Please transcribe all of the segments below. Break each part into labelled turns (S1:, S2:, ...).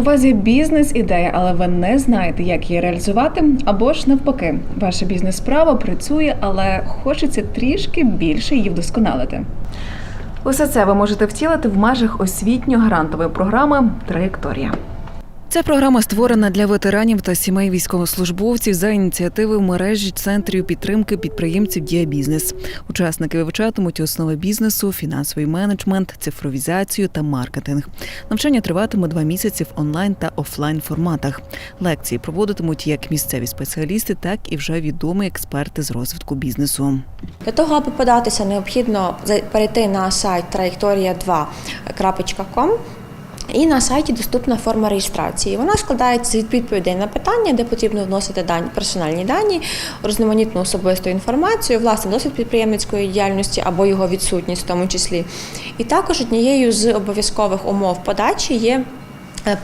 S1: У вас є бізнес-ідея, але ви не знаєте, як її реалізувати, або ж навпаки, ваша бізнес-справа працює, але хочеться трішки більше її вдосконалити. Усе це ви можете втілити в межах освітньо-грантової програми Траєкторія. Ця програма створена для ветеранів та сімей військовослужбовців за ініціативи мережі центрів підтримки підприємців Діабізнес. Учасники вивчатимуть основи бізнесу, фінансовий менеджмент, цифровізацію та маркетинг. Навчання триватиме два місяці в онлайн та офлайн форматах. Лекції проводитимуть як місцеві спеціалісти, так і вже відомі експерти з розвитку бізнесу.
S2: Для того, аби податися, необхідно перейти на сайт trajektoria2.com і на сайті доступна форма реєстрації. Вона складається з відповідей на питання, де потрібно вносити дані, персональні дані, різноманітну особисту інформацію, власне, досвід підприємницької діяльності або його відсутність в тому числі. І також однією з обов'язкових умов подачі є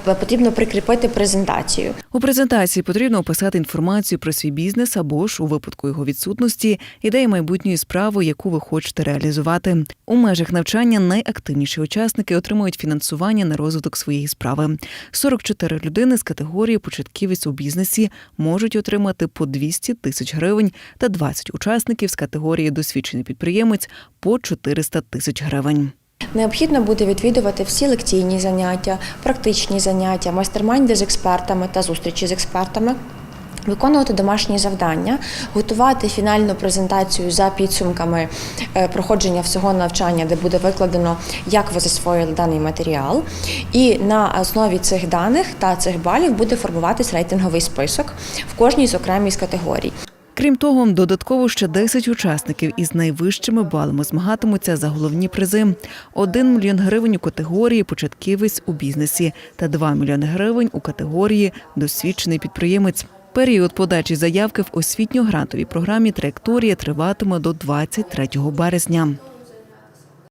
S2: потрібно прикріпити презентацію.
S1: У презентації потрібно описати інформацію про свій бізнес або ж у випадку його відсутності ідеї майбутньої справи, яку ви хочете реалізувати. У межах навчання найактивніші учасники отримують фінансування на розвиток своєї справи. 44 людини з категорії початківець у бізнесі можуть отримати по 200 тисяч гривень та 20 учасників з категорії досвідчений підприємець по 400 тисяч гривень.
S2: Необхідно буде відвідувати всі лекційні заняття, практичні заняття, майстермайнди з експертами та зустрічі з експертами. Виконувати домашні завдання, готувати фінальну презентацію за підсумками е, проходження всього навчання, де буде викладено, як ви засвоїли даний матеріал. І на основі цих даних та цих балів буде формуватись рейтинговий список в кожній з окремій з категорій.
S1: Крім того, додатково ще 10 учасників із найвищими балами змагатимуться за головні призи: 1 мільйон гривень у категорії початківець у бізнесі та 2 мільйони гривень у категорії досвідчений підприємець. Період подачі заявки в освітньо-грантовій програмі Траєкторія триватиме до 23 березня.